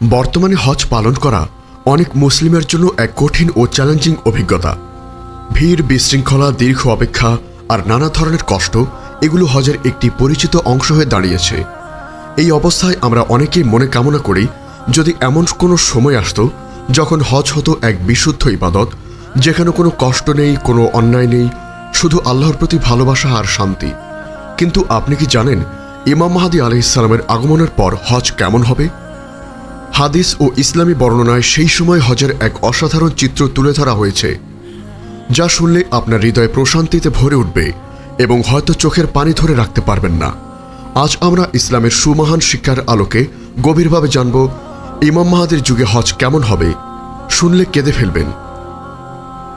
বর্তমানে হজ পালন করা অনেক মুসলিমের জন্য এক কঠিন ও চ্যালেঞ্জিং অভিজ্ঞতা। ভিড়, বিশৃঙ্খলা, দীর্ঘ অপেক্ষা আর নানা ধরনের কষ্ট এগুলো হজের একটি পরিচিত অংশ হয়ে দাঁড়িয়েছে। এই অবস্থায় আমরা অনেকেই মনে কামনা করি, যদি এমন কোনো সময় আসত যখন হজ হতো এক বিশুদ্ধ ইবাদত, যেখানে কোনো কষ্ট নেই, কোনো অন্যায় নেই, শুধু আল্লাহর প্রতি ভালোবাসা আর শান্তি। কিন্তু আপনি কি জানেন ইমাম মাহাদি আলহিসাল্লামের আগমনের পর হজ কেমন হবে? হাদিস ও ইসলামী বর্ণনায় সেই সময় হজের এক অসাধারণ চিত্র তুলে ধরা হয়েছে, যা শুনলে আপনার হৃদয় প্রশান্তিতে ভরে উঠবে এবং হয়তো চোখের পানি ধরে রাখতে পারবেন না। আজ আমরা ইসলামের সুমহান শিক্ষার আলোকে গভীরভাবে জানব, ইমাম মাহাদের যুগে হজ কেমন হবে, শুনলে কেঁদে ফেলবেন।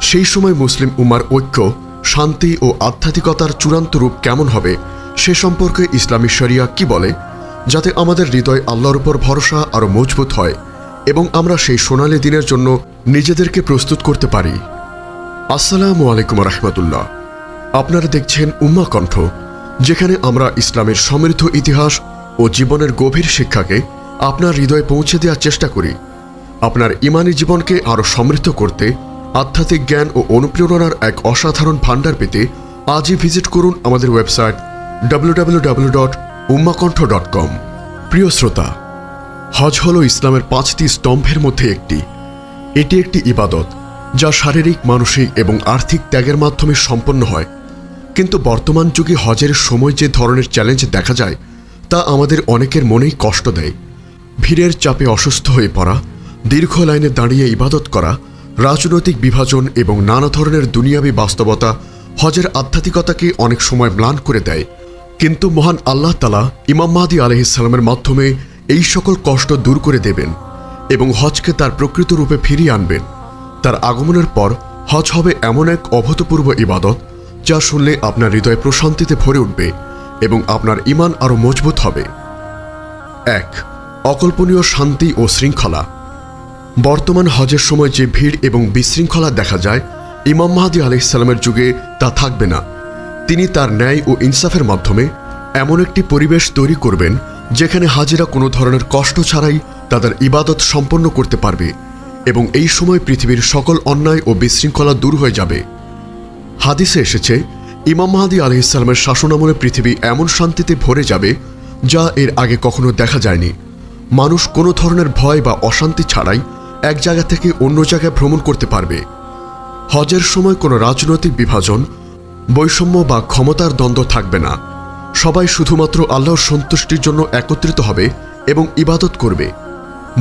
সেই সময় মুসলিম উমার ঐক্য, শান্তি ও আধ্যাত্মিকতার চূড়ান্ত রূপ কেমন হবে, সে সম্পর্কে ইসলামী শরিয়া কি বলে যাতে আমাদের হৃদয় আল্লাহর উপর ভরসা আরও মজবুত হয় এবং আমরা সেই সোনালি দিনের জন্য নিজেদেরকে প্রস্তুত করতে পারি। আসসালামু আলাইকুম রহমতুল্লাহ। আপনারা দেখছেন উম্মা কণ্ঠ, যেখানে আমরা ইসলামের সমৃদ্ধ ইতিহাস ও জীবনের গভীর শিক্ষাকে আপনার হৃদয়ে পৌঁছে দেওয়ার চেষ্টা করি। আপনার ইমানি জীবনকে আরও সমৃদ্ধ করতে আধ্যাত্মিক জ্ঞান ও অনুপ্রেরণার এক অসাধারণ ভাণ্ডার পেতে আজই ভিজিট করুন আমাদের website dot Ummakantha dot com. প্রিয় শ্রোতা, হজ হল ইসলামের পাঁচটি স্তম্ভের মধ্যে একটি। এটি একটি ইবাদত যা শারীরিক, মানসিক এবং আর্থিক ত্যাগের মাধ্যমে সম্পন্ন হয়। কিন্তু বর্তমান যুগে হজের সময় যে ধরনের চ্যালেঞ্জ দেখা যায়, তা আমাদের অনেকের মনেই কষ্ট দেয়। ভিড়ের চাপে অসুস্থ হয়ে পড়া, দীর্ঘ লাইনে দাঁড়িয়ে ইবাদত করা, রাজনৈতিক বিভাজন এবং নানা ধরনের দুনিয়াবী বাস্তবতা হজের আধ্যাত্মিকতাকে অনেক সময় ম্লান করে দেয়। কিন্তু মহান আল্লাহ তালা ইমাম মাহাদি আলহিসাল্লামের মাধ্যমে এই সকল কষ্ট দূর করে দেবেন এবং হজকে তার প্রকৃত রূপে ফিরিয়ে আনবেন। তার আগমনের পর হজ হবে এমন এক অভূতপূর্ব ইবাদত যা শুনলে আপনার হৃদয় প্রশান্তিতে ভরে উঠবে এবং আপনার ইমান আরও মজবুত হবে। এক, অকল্পনীয় শান্তি ও শৃঙ্খলা। বর্তমান হজের সময় যে ভিড় এবং বিশৃঙ্খলা দেখা যায়, ইমাম মাহাদি আলহিসাল্লামের যুগে তা থাকবে না। তিনি তার ন্যায় ও ইনসাফের মাধ্যমে এমন একটি পরিবেশ তৈরি করবেন যেখানে হাজিরা কোনো ধরনের কষ্ট ছাড়াই তাদের ইবাদত সম্পন্ন করতে পারবে এবং এই সময় পৃথিবীর সকল অন্যায় ও বিশৃঙ্খলা দূর হয়ে যাবে। হাদিসে এসেছে, ইমাম মাহাদি আলহিসাল্লামের শাসনামলে পৃথিবী এমন শান্তিতে ভরে যাবে যা এর আগে কখনো দেখা যায়নি। মানুষ কোনো ধরনের ভয় বা অশান্তি ছাড়াই এক জায়গা থেকে অন্য জায়গায় ভ্রমণ করতে পারবে। হজের সময় কোনো রাজনৈতিক বিভাজন বৈষম্য বা ক্ষমতার দ্বন্দ্ব থাকবে না। সবাই শুধুমাত্র আল্লাহর সন্তুষ্টির জন্য একত্রিত হবে এবং ইবাদত করবে।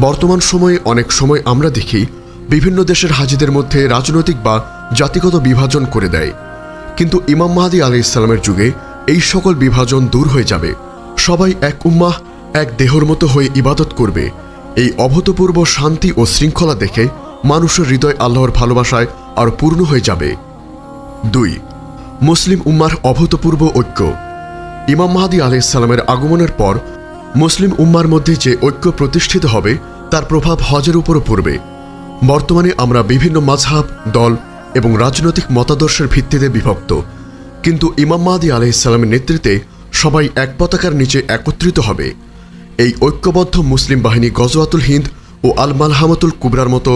বর্তমান সময়ে অনেক সময় আমরা দেখি, বিভিন্ন দেশের হাজিদের মধ্যে রাজনৈতিক বা জাতিগত বিভাজন করে দেয়। কিন্তু ইমাম মাহাদি আলি ইসলামের যুগে এই সকল বিভাজন দূর হয়ে যাবে। সবাই এক উম্মাহ, এক দেহর মতো হয়ে ইবাদত করবে। এই অভূতপূর্ব শান্তি ও শৃঙ্খলা দেখে মানুষের হৃদয় আল্লাহর ভালোবাসায় আর পূর্ণ হয়ে যাবে। দুই মুসলিম উম্মার অভূতপূর্ব ঐক্য। ইমাম মাহাদি আলাইসাল্লামের আগমনের পর, মুসলিম উম্মার মধ্যে যে ঐক্য প্রতিষ্ঠিত হবে, তার প্রভাব হজের উপরও পড়বে। বর্তমানে আমরা বিভিন্ন মাঝহাব দল এবং রাজনৈতিক মতাদর্শের ভিত্তিতে বিভক্ত। কিন্তু ইমাম মাহাদি আলাইসাল্লামের নেতৃত্বে সবাই এক পতাকার নিচে একত্রিত হবে। এই ঐক্যবদ্ধ মুসলিম বাহিনী গজওয়াতুল হিন্দ ও আল মালহামাতুল কুবরার মতো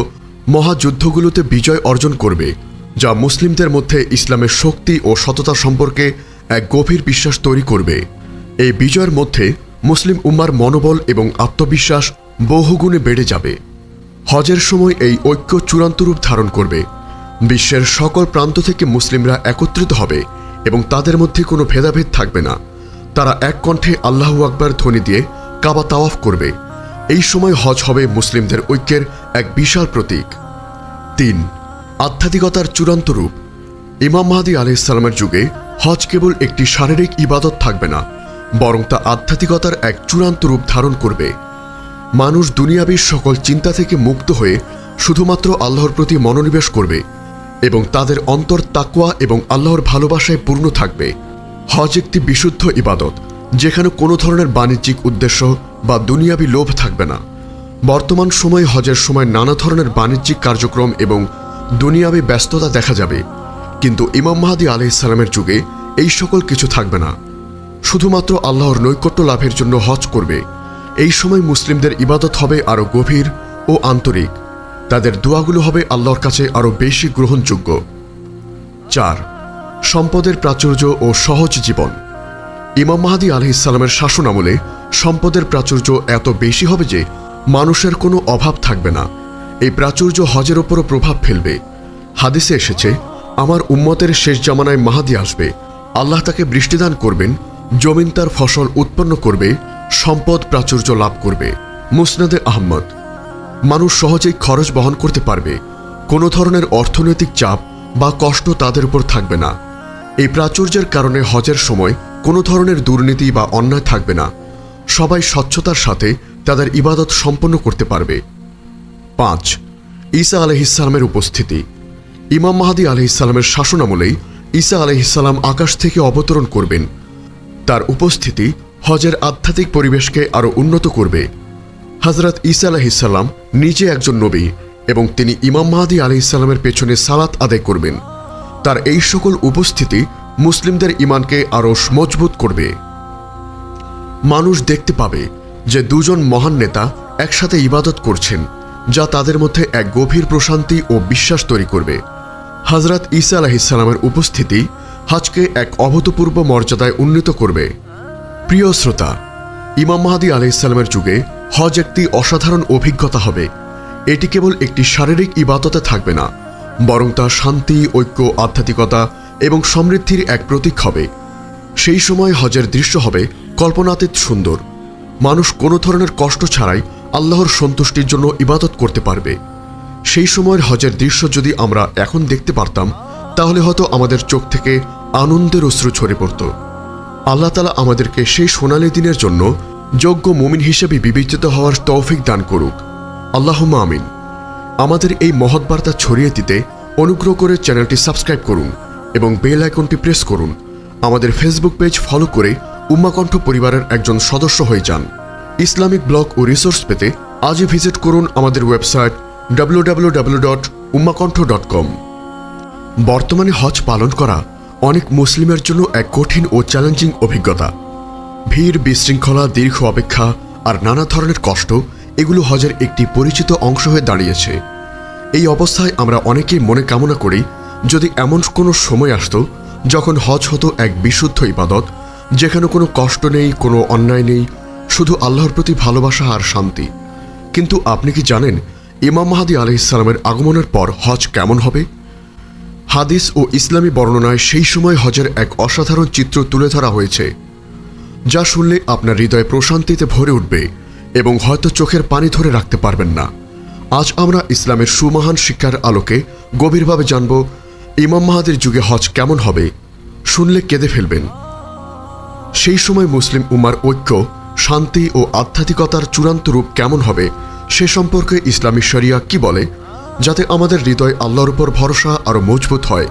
মহাযুদ্ধগুলোতে বিজয় অর্জন করবে। যা মুসলিমদের মধ্যে ইসলামের শক্তি ও সততা সম্পর্কে এক গভীর বিশ্বাস তৈরি করবে। এই বিজয়ের মধ্যে মুসলিম উম্মার মনোবল এবং আত্মবিশ্বাস বহুগুণে বেড়ে যাবে। হজের সময় এই ঐক্য চূড়ান্ত রূপ ধারণ করবে। বিশ্বের সকল প্রান্ত থেকে মুসলিমরা একত্রিত হবে এবং তাদের মধ্যে কোনো ভেদাভেদ থাকবে না। তারা এক কণ্ঠে আল্লাহ আকবার ধ্বনি দিয়ে কাবা তাওয়াফ করবে। এই সময় হজ হবে মুসলিমদের ঐক্যের এক বিশাল প্রতীক। তিন আধ্যাত্মিকতার চূড়ান্ত রূপ। ইমাম মাহাদি আলহিসাল্লামের যুগে হজ কেবল একটি শারীরিক ইবাদত থাকবে না, বরং তা আধ্যাত্মিকতার এক চূড়ান্ত রূপ ধারণ করবে। মানুষ দুনিয়াবীর সকল চিন্তা থেকে মুক্ত হয়ে শুধুমাত্র আল্লাহর প্রতি মনোনিবেশ করবে এবং তাদের অন্তর তাকুয়া এবং আল্লাহর ভালোবাসায় পূর্ণ থাকবে। হজ একটি বিশুদ্ধ ইবাদত, যেখানে কোনো ধরনের বাণিজ্যিক উদ্দেশ্য বা দুনিয়াবি লোভ থাকবে না। বর্তমান সময়ে হজের সময় নানা ধরনের বাণিজ্যিক কার্যক্রম এবং দুনিয়াবি ব্যস্ততা দেখা যাবে, কিন্তু ইমাম মাহাদি আলহিসাল্লামের যুগে এই সকল কিছু থাকবে না। শুধুমাত্র আল্লাহর নৈকট্য লাভের জন্য হজ করবে। এই সময় মুসলিমদের ইবাদত হবে আরও গভীর ও আন্তরিক। তাদের দোয়াগুলো হবে আল্লাহর কাছে আরও বেশি গ্রহণযোগ্য। চার, সম্পদের প্রাচুর্য ও সহজ জীবন। ইমাম মাহাদি আলহ ইসলামের শাসন আমলে সম্পদের প্রাচুর্য এত বেশি হবে যে মানুষের কোনো অভাব থাকবে না। এই প্রাচুর্য হজের ওপরও প্রভাব ফেলবে। হাদিসে এসেছে, আমার উম্মতের শেষ জামানায় মাহাদি আসবে। আল্লাহ তাকে বৃষ্টিদান করবেন, জমিন তার ফসল উৎপন্ন করবে, সম্পদ প্রাচুর্য লাভ করবে। মুসনাদে আহমদ, মানুষ সহজেই খরচ বহন করতে পারবে। কোনো ধরনের অর্থনৈতিক চাপ বা কষ্ট তাদের উপর থাকবে না। এই প্রাচুর্যের কারণে হজের সময় কোনো ধরনের দুর্নীতি বা অন্যায় থাকবে না। সবাই স্বচ্ছতার সাথে তাদের ইবাদত সম্পন্ন করতে পারবে। পাঁচ, ঈসা আলহিসাল্লামের উপস্থিতি। ইমাম মাহাদি আলহিসাল্লামের শাসনামলেই ঈসা আলহিসাল্লাম আকাশ থেকে অবতরণ করবেন। তার উপস্থিতি হজের আধ্যাত্মিক পরিবেশকে আরও উন্নত করবে। হজরত ঈসা আলাহিসাল্লাম নিজে একজন নবী এবং তিনি ইমাম মাহাদি আলহিসাল্লামের পেছনে সালাত আদায় করবেন। তার এই সকল উপস্থিতি মুসলিমদের ইমানকে আরও মজবুত করবে। মানুষ দেখতে পাবে যে দুজন মহান নেতা একসাথে ইবাদত করছেন। যা তাদের মধ্যে এক গভীর প্রশান্তি ও বিশ্বাস তৈরি করবে। হজরত ঈসা আলাহিসাল্লামের উপস্থিতি হজকে এক অভূতপূর্ব মর্যাদায় উন্নীত করবে। প্রিয় শ্রোতা, ইমাম মাহাদি আলাইসাল্লামের যুগে হজ একটি অসাধারণ অভিজ্ঞতা হবে। এটি কেবল একটি শারীরিক ইবাদতে থাকবে না, বরং তা শান্তি, ঐক্য, আধ্যাত্মিকতা এবং সমৃদ্ধির এক প্রতীক হবে। সেই সময় হজের দৃশ্য হবে কল্পনাতীত সুন্দর। মানুষ কোনো ধরনের কষ্ট ছাড়াই আল্লাহর সন্তুষ্টির জন্য ইবাদত করতে পারবে। সেই সময়ের হজের দৃশ্য যদি আমরা এখন দেখতে পারতাম, তাহলে হয়তো আমাদের চোখ থেকে আনন্দের অশ্রু ছড়ে পড়ত। আল্লাহ তালা আমাদেরকে সেই সোনালি দিনের জন্য যোগ্য মুমিন হিসেবে বিবেচিত হওয়ার তৌফিক দান করুক। আল্লাহ আমিন। আমাদের এই মহৎ বার্তা ছড়িয়ে দিতে অনুগ্রহ করে চ্যানেলটি সাবস্ক্রাইব করুন এবং বেল আইকনটি প্রেস করুন। আমাদের ফেসবুক পেজ ফলো করে উম্মাকণ্ঠ পরিবারের একজন সদস্য হয়ে যান। ইসলামিক ব্লগ ও রিসোর্স পেতে আজই ভিজিট করুন আমাদের ওয়েবসাইট www.ummakontho.com বর্তমানে হজ পালন করা অনেক মুসলিমের জন্য এক কঠিন ও চ্যালেঞ্জিং অভিজ্ঞতা। ভিড়, বিশৃঙ্খলা, দীর্ঘ অপেক্ষা আর নানা ধরনের কষ্ট এগুলো হজের একটি পরিচিত অংশ হয়ে দাঁড়িয়েছে। এই অবস্থায় আমরা অনেকেই মনে কামনা করি, যদি এমন কোনো সময় আসত যখন হজ হতো এক বিশুদ্ধ ইবাদত, যেখানে কোনো কষ্ট নেই, কোনো অন্যায় নেই শুধু আল্লাহর প্রতি ভালোবাসা আর শান্তি। কিন্তু আপনি কি জানেন ইমাম মাহাদি আলহিসাল্লামের আগমনের পর হজ কেমন হবে? হাদিস ও ইসলামী বর্ণনায় সেই সময় হজের এক অসাধারণ চিত্র তুলে ধরা হয়েছে, যা শুনলে আপনার হৃদয় প্রশান্তিতে ভরে উঠবে এবং হয়তো চোখের পানি ধরে রাখতে পারবেন না। আজ আমরা ইসলামের সুমহান শিক্ষার আলোকে গভীরভাবে জানব ইমাম মাহাদের যুগে হজ কেমন হবে, শুনলে কেঁদে ফেলবেন। সেই সময় মুসলিম উমার ঐক্য শান্তি ও আধ্যাত্মিকতার চূড়ান্ত রূপ কেমন হবে, সে সম্পর্কে ইসলামী শরিয়া কি বলে? যাতে আমাদের হৃদয় আল্লাহর উপর ভরসা আরও মজবুত হয়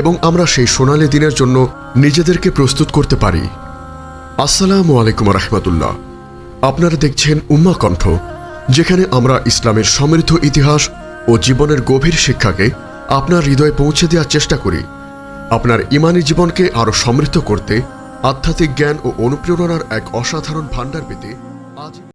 এবং আমরা সেই সোনালি দিনের জন্য নিজেদেরকে প্রস্তুত করতে পারি। আসসালামু আলাইকুম রহমতুল্লাহ। আপনারা দেখছেন উম্মা কণ্ঠ, যেখানে আমরা ইসলামের সমৃদ্ধ ইতিহাস ও জীবনের গভীর শিক্ষাকে আপনার হৃদয়ে পৌঁছে দেওয়ার চেষ্টা করি। আপনার ইমানি জীবনকে আরও সমৃদ্ধ করতে আধ্যাত্মিক জ্ঞান ও অনুপ্রেরণার এক অসাধারণ ভাণ্ডার পেতে আজ